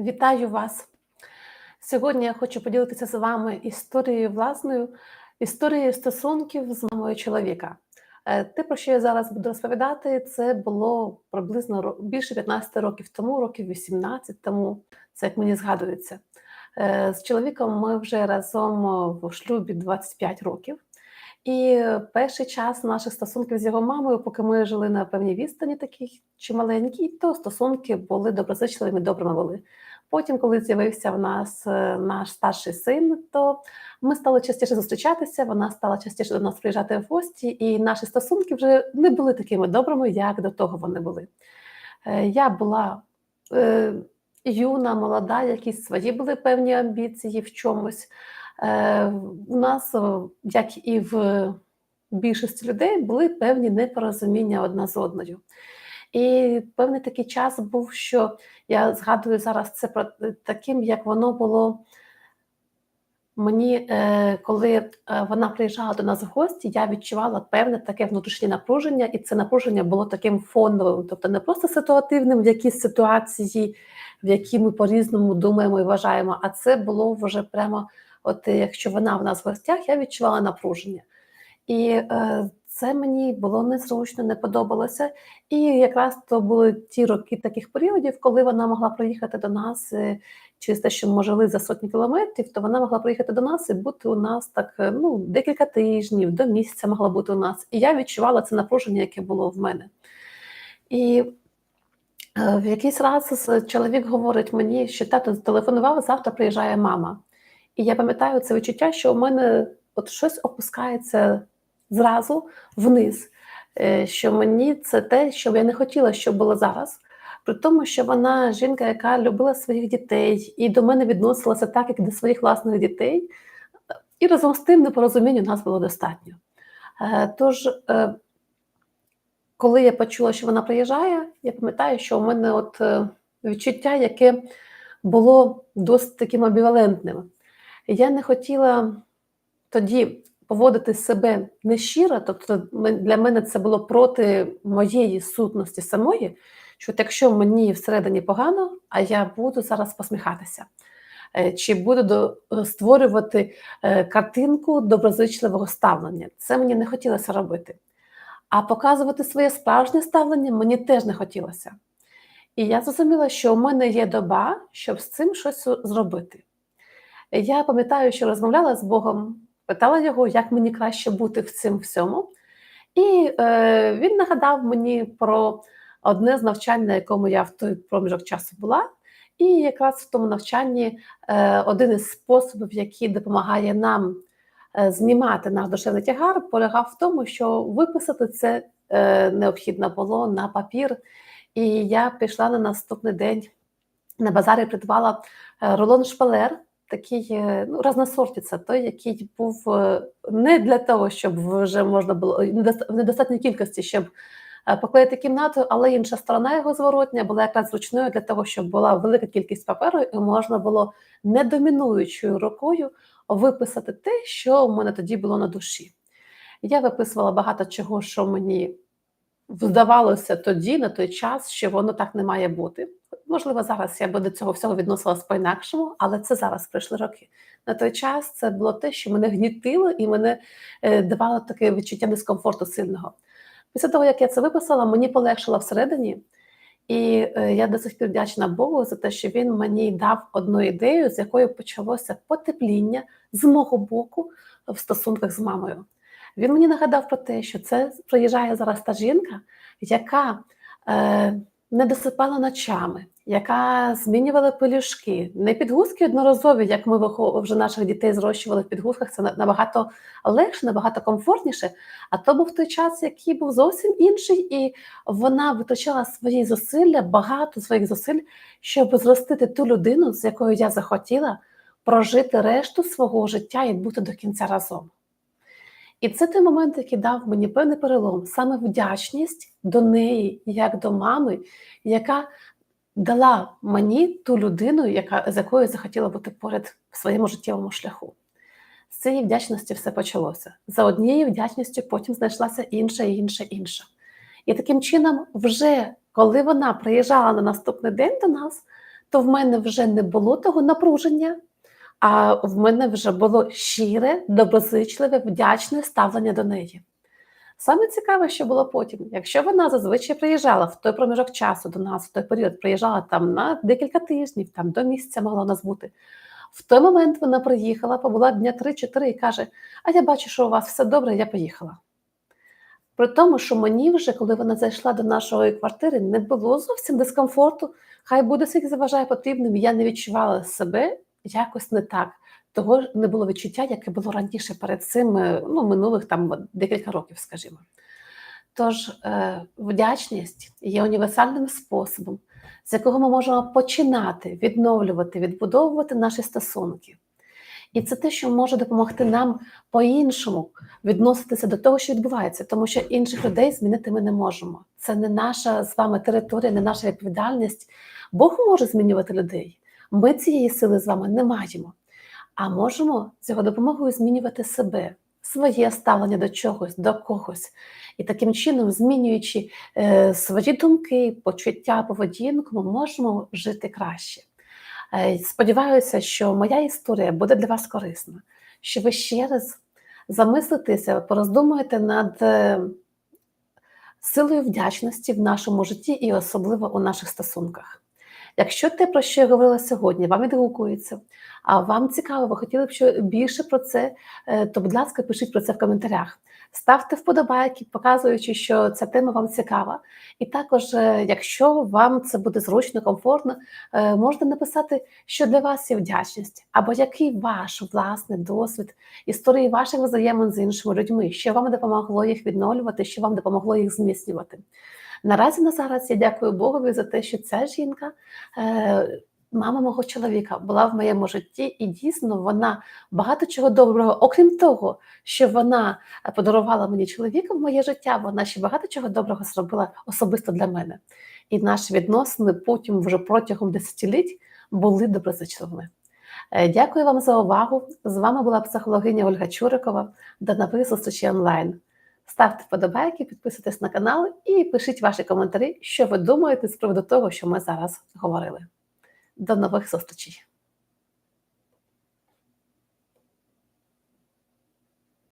Вітаю вас! Сьогодні я хочу поділитися з вами історією власною, історією стосунків з мамою чоловіка. Е, Те, про що я зараз буду розповідати, це було приблизно більше 15 років тому, років 18 тому, це як мені згадується. Е, З чоловіком ми вже разом в шлюбі 25 років. І е, перший час наших стосунків з його мамою, поки ми жили на певній відстані, такій чималенькій, то стосунки були доброзичливими, добрими були. Потім, коли з'явився в нас е, наш старший син, то ми стали частіше зустрічатися, вона стала частіше до нас приїжджати в гості, і наші стосунки вже не були такими добрими, як до того вони були. Е, Я була е, юна, молода, якісь свої були певні амбіції в чомусь. Е, У нас, як і в більшості людей, були певні непорозуміння одна з одною. І певний такий час був, що я згадую зараз це про таким, як воно було мені, е, коли е, вона приїжджала до нас в гості, я відчувала певне таке внутрішнє напруження, і це напруження було таким фоновим, тобто не просто ситуативним в якійсь ситуації, в якій ми по-різному думаємо і вважаємо, а це було вже прямо, от е, якщо вона в нас в гостях, я відчувала напруження. І е, це мені було незручно, не подобалося. І якраз то були ті роки таких періодів, коли вона могла приїхати до нас е, через те, що ми жили за сотні кілометрів, то вона могла приїхати до нас і бути у нас так е, ну, декілька тижнів, до місяця могла бути у нас. І я відчувала це напруження, яке було в мене. І е, в якийсь раз чоловік говорить мені, що тато телефонував, завтра приїжджає мама. І я пам'ятаю це відчуття, що у мене от щось опускається зразу вниз. Е, Що мені це те, що я не хотіла, щоб було зараз. При тому, що вона жінка, яка любила своїх дітей, і до мене відносилася так, як до своїх власних дітей. І разом з тим непорозумінь у нас було достатньо. Е, Тож, е, коли я почула, що вона приїжджає, я пам'ятаю, що у мене от відчуття, яке було досить таким амбівалентним. Я не хотіла тоді поводити себе нещиро, тобто для мене це було проти моєї сутності самої, що от якщо мені всередині погано, а я буду зараз посміхатися, е, чи буду створювати е, картинку доброзичливого ставлення. Це мені не хотілося робити. А показувати своє справжнє ставлення мені теж не хотілося. І я зрозуміла, що у мене є доба, щоб з цим щось зробити. Я пам'ятаю, що розмовляла з Богом, питала його, як мені краще бути в цим всьому. І е, він нагадав мені про одне з навчань, на якому я в той проміжок часу була. І якраз в тому навчанні е, один із способів, який допомагає нам е, знімати наш душевний тягар, полягав в тому, що виписати це е, необхідно було на папір. І я пішла на наступний день на базарі, придбала е, рулон шпалер, такий е, ну, разносортиця, той, який був е, не для того, щоб вже можна було недоста- в недостатній кількості, щоб е, поклеїти кімнату, але інша сторона його зворотня була якраз зручною для того, щоб була велика кількість паперу, і можна було не домінуючою рукою виписати те, що в мене тоді було на душі. Я виписувала багато чого, що мені здавалося тоді, на той час, що воно так не має бути. Можливо, зараз я би до цього всього відносилась по-інакшому, але це зараз пройшли роки. На той час це було те, що мене гнітило і мене е, давало таке відчуття дискомфорту сильного. Після того, як я це виписала, мені полегшило всередині, і е, я до сих пір вдячна Богу за те, що він мені дав одну ідею, з якою почалося потепління з мого боку в стосунках з мамою. Він мені нагадав про те, що це приїжджає зараз та жінка, яка е, не досипала ночами, яка змінювала пелюшки, не підгузки одноразові, як ми вже наших дітей зрощували в підгузках. Це набагато легше, набагато комфортніше. А то був той час, який був зовсім інший, і вона витрачала свої зусилля, багато своїх зусиль, щоб зростити ту людину, з якою я захотіла прожити решту свого життя і бути до кінця разом. І це той момент, який дав мені певний перелом, саме вдячність до неї, як до мами, яка дала мені ту людину, яка, з якою захотіла бути поряд в своєму життєвому шляху. З цієї вдячності все почалося. За однією вдячністю потім знайшлася інша, інша, інша. І таким чином, вже коли вона приїжджала на наступний день до нас, то в мене вже не було того напруження, а в мене вже було щире, доброзичливе, вдячне ставлення до неї. Саме цікаве, що було потім. Якщо вона зазвичай приїжджала в той проміжок часу до нас, в той період приїжджала там на декілька тижнів, там до місяця могла нас бути. В той момент вона приїхала, побула дня 3-4 і каже: А я бачу, що у вас все добре, я поїхала. При тому, що мені вже, коли вона зайшла до нашої квартири, не було зовсім дискомфорту. Хай буде скільки заважає потрібним, я не відчувала себе якось не так. Того не було відчуття, яке було раніше перед цим, е, ну, минулих там декілька років, скажімо. Тож е, вдячність є універсальним способом, з якого ми можемо починати відновлювати, відбудовувати наші стосунки. І це те, що може допомогти нам по-іншому відноситися до того, що відбувається, тому що інших людей змінити ми не можемо. Це не наша з вами територія, не наша відповідальність. Бог може змінювати людей. Ми цієї сили з вами не маємо, а можемо з його допомогою змінювати себе, своє ставлення до чогось, до когось. І таким чином, змінюючи е, свої думки, почуття, поведінку, ми можемо жити краще. Е, Сподіваюся, що моя історія буде для вас корисна, що ви ще раз замислитеся, пороздумуєте над е, силою вдячності в нашому житті і особливо у наших стосунках. Якщо те, про що я говорила сьогодні, вам відгукується, а вам цікаво, ви хотіли б що більше про це, е, то, будь ласка, пишіть про це в коментарях. Ставте вподобайки, показуючи, що ця тема вам цікава. І також, е, якщо вам це буде зручно, комфортно, е, можна написати, що для вас є вдячність, або який ваш власний досвід історії ваших взаємин з іншими людьми, що вам допомогло їх відновлювати, що вам допомогло їх зміцнювати. Наразі на зараз я дякую Богові за те, що ця жінка, е, мама мого чоловіка, була в моєму житті, і дійсно вона багато чого доброго, окрім того, що вона подарувала мені чоловіка в моє життя, вона ще багато чого доброго зробила особисто для мене. І наші відносини потім, вже протягом десятиліть, були доброзичливими. Е, Дякую вам за увагу. З вами була психологиня Ольга Чурикова. До нових зустрічей онлайн. Ставте вподобайки, підписуйтесь на канал і пишіть ваші коментарі, що ви думаєте з приводу того, що ми зараз говорили. До нових зустрічей!